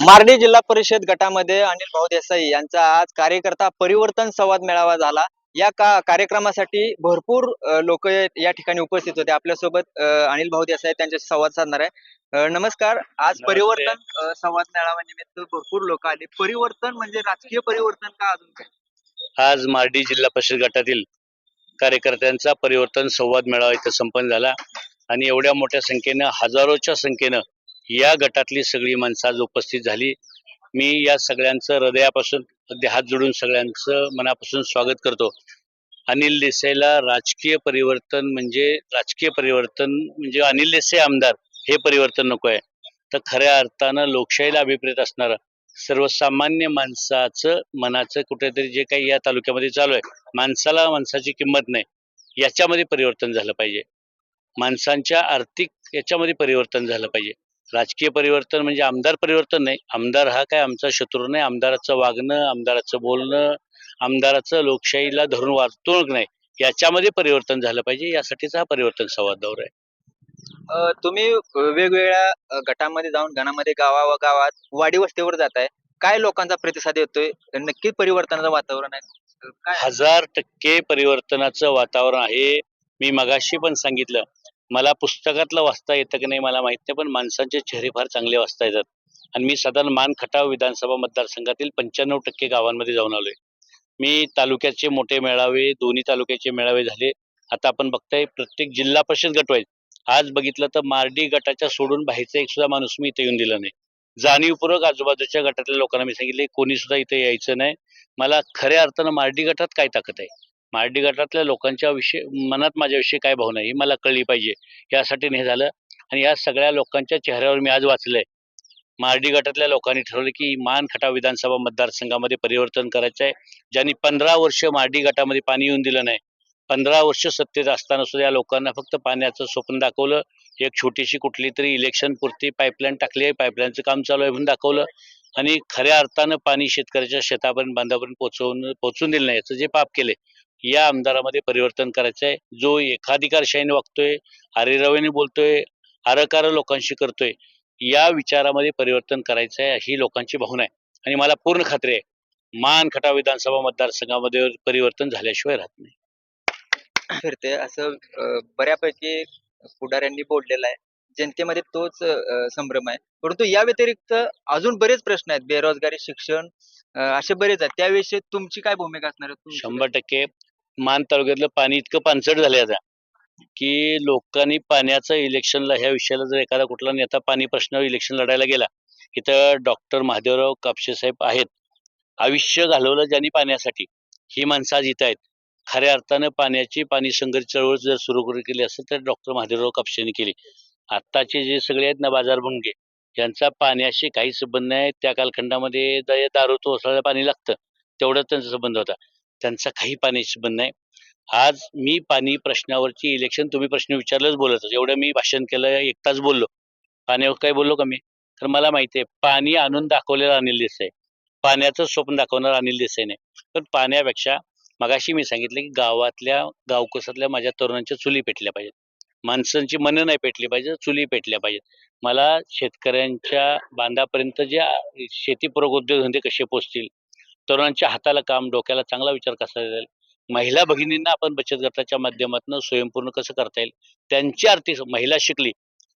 मार्डी जिल्हा परिषद गटामध्ये अनिल भाऊ देसाई यांचा आज कार्यकर्ता परिवर्तन संवाद मेळावा झाला. या का कार्यक्रमासाठी भरपूर लोक या ठिकाणी उपस्थित होते. आपल्यासोबत अनिल भाऊ देसाई त्यांच्याशी संवाद साधणार आहे. नमस्कार. आज. परिवर्तन संवाद मेळावा निमित्त भरपूर लोक आले. परिवर्तन म्हणजे राजकीय परिवर्तन का अजून काय? आज मार्डी जिल्हा परिषद गटातील कार्यकर्त्यांचा परिवर्तन संवाद मेळावा इथं संपन्न झाला. आणि एवढ्या मोठ्या संख्येनं हजारोच्या संख्येनं या गटातली सगळी माणसं आज उपस्थित झाली. मी या सगळ्यांचं हृदयापासून अगदी हात जोडून सगळ्यांचं मनापासून स्वागत करतो. अनिल देसाईला राजकीय परिवर्तन म्हणजे राजकीय परिवर्तन म्हणजे अनिल देसाई आमदार हे परिवर्तन नको आहे तर खऱ्या अर्थानं लोकशाहीला अभिप्रेत असणारं सर्वसामान्य माणसाचं मनाचं कुठेतरी जे काही या तालुक्यामध्ये चालू आहे माणसाला माणसाची किंमत नाही याच्यामध्ये परिवर्तन झालं पाहिजे. माणसांच्या आर्थिक याच्यामध्ये परिवर्तन झालं पाहिजे. राजकीय परिवर्तन म्हणजे आमदार परिवर्तन नाही. आमदार हा काय आमचा शत्रू नाही. आमदाराचं वागणं आमदाराचं बोलणं आमदाराचं लोकशाहीला धरून वागणूक नाही. याच्यामध्ये परिवर्तन झालं पाहिजे. यासाठीचा हा परिवर्तन संवाद दौरा आहे. तुम्ही वेगवेगळ्या गटामध्ये जाऊन गणामध्ये गावागावात वाडी वस्तीवर जाताय. काय लोकांचा प्रतिसाद येतोय? नक्की परिवर्तनाचं वातावरण आहे. काय? हजार टक्के परिवर्तनाचं वातावरण आहे. मी मगाशी पण सांगितलं. मला पुस्तकातलं वाचता येतं की नाही मला माहीत नाही पण माणसांचे चेहरे फार चांगले वाचता येतात. आणि मी साधारण मान खटाव विधानसभा मतदारसंघातील पंच्याण्णव टक्के गावांमध्ये जाऊन आलोय. मी तालुक्याचे मोठे मेळावे दोन्ही तालुक्याचे मेळावे झाले. आता आपण बघताय प्रत्येक जिल्हा परिषद गट आज बघितलं तर मार्डी गटाच्या सोडून बाहेरचा एक सुद्धा माणूस मी इथे येऊन दिला नाही. जाणीवपूर्वक आजूबाजूच्या गटातल्या लोकांना मी सांगितले कोणी सुद्धा इथे यायचं नाही. मला खऱ्या अर्थानं मार्डी गटात काय ताकद आहे? मार्डी गटातल्या लोकांच्या विषयी मनात माझ्याविषयी काय भावना ही मला कळली पाहिजे. यासाठी हे झालं. आणि या सगळ्या लोकांच्या चेहऱ्यावर मी आज वाचलंय. मार्डी गटातल्या लोकांनी ठरवलं की मान खटाव विधानसभा मतदारसंघामध्ये परिवर्तन करायचं आहे. ज्यांनी पंधरा वर्ष मार्डी गटामध्ये पाणी येऊन दिलं नाही. पंधरा वर्ष सत्तेत असताना सुद्धा या लोकांना फक्त पाण्याचं स्वप्न दाखवलं. एक छोटीशी कुठली तरी इलेक्शन पुरती पाईपलाईन टाकली आहे. पाईपलाईनचं काम चालू आहे म्हणून दाखवलं. आणि खऱ्या अर्थानं पाणी शेतकऱ्याच्या शेतापर्यंत बांधापर्यंत पोहोचवून पोहोचून दिलं नाही. याचं जे पाप केले या आमदारामध्ये परिवर्तन करायचं आहे जो एकाधिकारशाहीने वागतोय हरिरावेने बोलतोय अरकार लोकांशी करतोय या विचारामध्ये परिवर्तन करायचं आहे ही लोकांची भावना आहे. आणि मला पूर्ण खात्री आहे मान खटाव विधानसभा मतदारसंघामध्ये परिवर्तन झाल्याशिवाय राहत नाही. फिरते असं बऱ्यापैकी पुढाऱ्यांनी बोललेलं आहे. जनतेमध्ये तोच संभ्रम आहे. परंतु या व्यतिरिक्त अजून बरेच प्रश्न आहेत. बेरोजगारी शिक्षण असे बरेच आहेत. त्याविषयी तुमची काय भूमिका असणार शंभर टक्के. मान तालुक्यातलं पाणी इतकं पानसट झालं आता की लोकांनी पाण्याचं इलेक्शनला ह्या विषयाला जर एखादा कुठला नेता पाणी प्रश्नावर इलेक्शन लढायला गेला इथं डॉक्टर महादेवराव कापशे साहेब आहेत. आयुष्य घालवलं ज्यांनी पाण्यासाठी ही माणसं आज इथं आहेत. खऱ्या अर्थानं पाण्याची पाणी संघर्ष चळवळ जर सुरू केली असेल तर डॉक्टर महादेवराव कापशेने केली. आत्ताचे जे सगळे आहेत ना बाजार भुंगे यांचा पाण्याशी काही संबंध नाही. त्या कालखंडामध्ये दारू तोसळायला पाणी लागतं तेवढाच त्यांचा संबंध होता. त्यांचा काही पाण्याशी संबंध नाही. आज मी पाणी प्रश्नावरची इलेक्शन तुम्ही प्रश्न विचारलंच बोलत एवढं मी भाषण केलं एक तास बोललो. पाण्यावर काय बोललो का मी? तर मला माहिती आहे पाणी आणून दाखवलेलं अनिल देसाई. पाण्याचं स्वप्न दाखवणार अनिल देसाईने. नाही पण पाण्यापेक्षा मगाशी मी सांगितलं की गावातल्या गावकसातल्या माझ्या तरुणांच्या चुली पेटल्या पाहिजेत. माणसांची मनं नाही पेटली पाहिजे चुली पेटल्या पाहिजेत. मला शेतकऱ्यांच्या बांधापर्यंत जे शेतीपूरक उद्योगधंदे कसे पोचतील तरुणांच्या हाताला काम डोक्याला चांगला विचार कसा येईल? महिला भगिनींना आपण बचत गटाच्या माध्यमातून स्वयंपूर्ण कसं करता येईल? त्यांची आर्थिक महिला शिकली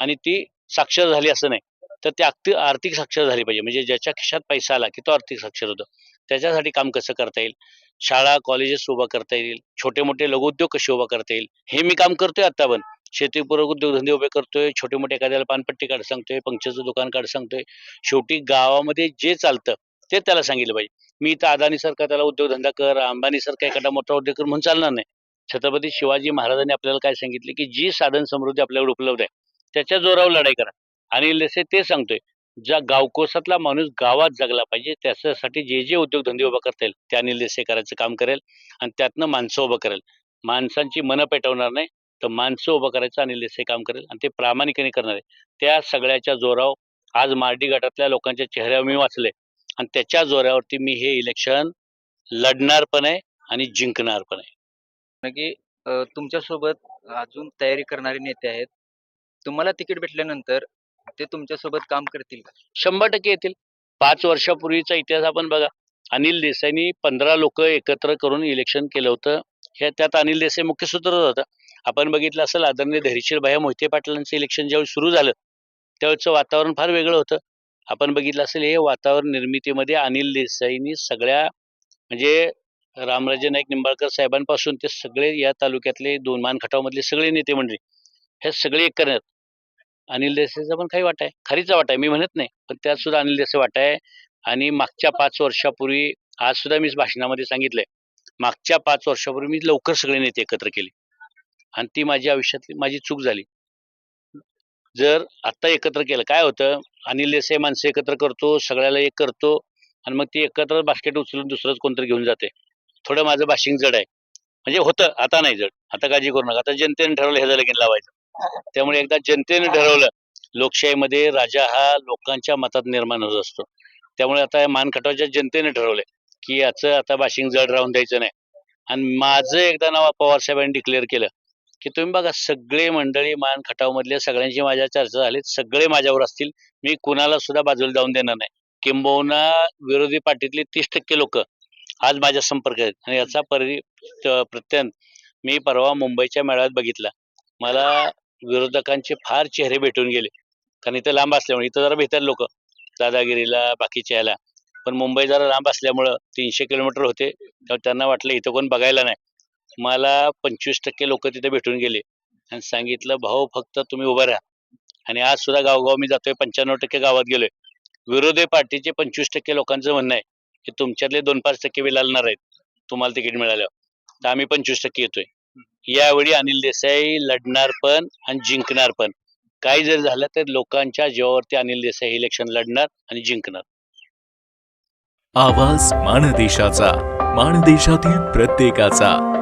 आणि ती साक्षर झाली असं नाही तर ती आर्थिक आर्थिक साक्षर झाली पाहिजे. म्हणजे ज्याच्या खिशात पैसा आला की तो आर्थिक साक्षर होतो. त्याच्यासाठी काम कसं करता येईल? शाळा कॉलेजेस उभा करता येईल? छोटे मोठे लघुउद्योग कसे उभा करता येईल? हे मी काम करतोय आता पण. शेतीपूरक उद्योगधंदे उभे करतोय छोटे मोठे एखाद्याला पानपट्टी काढ सांगतोय पंक्चरचं दुकान काढ सांगतोय. शेवटी गावामध्ये जे चालतं ते त्याला सांगितलं पाहिजे. मी तर अदानी सारखा त्याला उद्योगधंदा कर अंबानी सारखा एखादा मोठा उद्योग कर म्हणून चालणार नाही. छत्रपती शिवाजी महाराजांनी आपल्याला काय सांगितले की जी साधन समृद्धी आपल्याकडे उपलब्ध आहे त्याच्या जोरावर लढाई करा. आणि लेसे ते सांगतोय ज्या गावकोसातला माणूस गावात जगला पाहिजे त्याच्यासाठी जे जे उद्योगधंदे उभा करता येईल त्या अनिल करायचं काम करेल आणि त्यातनं माणसं उभं करेल. माणसांची मनं पेटवणार नाही तर माणसं उभं करायचं अनिल देसाई काम करेल आणि ते प्रामाणिकपणे करणार आहे. त्या सगळ्याच्या जोरावर आज मार्डी गटातल्या लोकांच्या चेहऱ्यावर मी वाचले आणि त्याच्या जोरावरती मी हे इलेक्शन लढणार पण आहे आणि जिंकणार पण आहे की अ, तुमच्यासोबत अजून तयारी करणारे नेते आहेत. तुम्हाला तिकीट भेटल्यानंतर ते तुमच्यासोबत काम करतील का? शंभर टक्के येतील. पाच वर्षापूर्वीचा इतिहास आपण बघा. अनिल देसाईंनी पंधरा लोक एकत्र करून इलेक्शन केलं होतं. हे त्यात अनिल देसाई मुख्य सूत्रधार होता. आपण बघितलं असेल आदरणीय धैर्यशील भाया मोहिते पाटलांचं इलेक्शन ज्यावेळी सुरू झालं त्यावेळेचं वातावरण फार वेगळं होतं. आपण बघितलं असेल हे वातावरण निर्मितीमध्ये अनिल देसाईंनी सगळ्या म्हणजे रामराजे नाईक निंबाळकर साहेबांपासून ते सगळे या तालुक्यातले दोन मानखटावमधले सगळे नेते मंडळी हे सगळे एक करण्यात. अनिल देसाईचा पण काही वाटा आहे खरीचा वाटा आहे मी म्हणत नाही पण त्यात सुद्धा अनिल देसाई वाटा आहे. आणि मागच्या पाच वर्षापूर्वी आज सुद्धा मी भाषणामध्ये सांगितलंय मागच्या पाच वर्षापूर्वी मी लवकर सगळे नेते एकत्र केले. आणि ती माझी आयुष्यातली माझी चूक झाली. जर आत्ता एकत्र केलं काय होतं? अनिल देसाई माणसं एकत्र करतो सगळ्याला एक करतो आणि मग ती एकत्र बास्केट उचलून दुसरंच कोणतरी घेऊन जाते. थोडं माझं बाशिंग जड आहे. म्हणजे होतं आता नाही जड. आता काळजी करू नका. आता जनतेने ठरवलं ह्याचं लगीन लावायचं. त्यामुळे एकदा जनतेने ठरवलं लोकशाहीमध्ये राजा हा लोकांच्या मतात निर्माण होत असतो. त्यामुळे आता मानखटावच्या जनतेने ठरवलंय की याचं आता बाशिंग जड राहून द्यायचं नाही. आणि माझं एकदा नाव पवार साहेबांनी डिक्लेअर केलं. की तुम्ही बघा सगळे मंडळी मान खटावमधले सगळ्यांची माझ्या चर्चा झाली सगळे माझ्यावर असतील मी कुणाला सुद्धा बाजूला जाऊन देणार नाही. किंबहुना विरोधी पार्टीतले तीस टक्के लोक आज माझ्या संपर्क आहेत. आणि याचा परि प्रत्यंत मी परवा मुंबईच्या मेळाव्यात बघितला. मला विरोधकांचे फार चेहरे भेटून गेले. कारण इथं लांब असल्यामुळे इथं जरा भेटतात लोक दादागिरीला बाकीच्या ह्याला. पण मुंबई जरा लांब असल्यामुळं तीनशे किलोमीटर होते त्यांना वाटलं इथं कोण बघायला नाही. मला पंचवीस टक्के लोक तिथे भेटून गेले. आणि सांगितलं भाऊ फक्त तुम्ही उभं राहा. आणि आज सुद्धा गावगाव मी जातोय पंच्याण्णव टक्के गावात गेलोय. विरोधी पार्टीचे पंचवीस टक्के लोकांचं म्हणणं आहे की तुमच्यातले दोन पाच टक्के विलालणार आहेत तुम्हाला तिकीट मिळाल्यावर. तर आम्ही पंचवीस टक्के येतोय. यावेळी अनिल देसाई लढणार पण आणि जिंकणार पण. काही जर झालं तर लोकांच्या जीवावरती अनिल देसाई इलेक्शन लढणार आणि जिंकणार. आवाज माणदेशाचा माणदेशातील प्रत्येकाचा.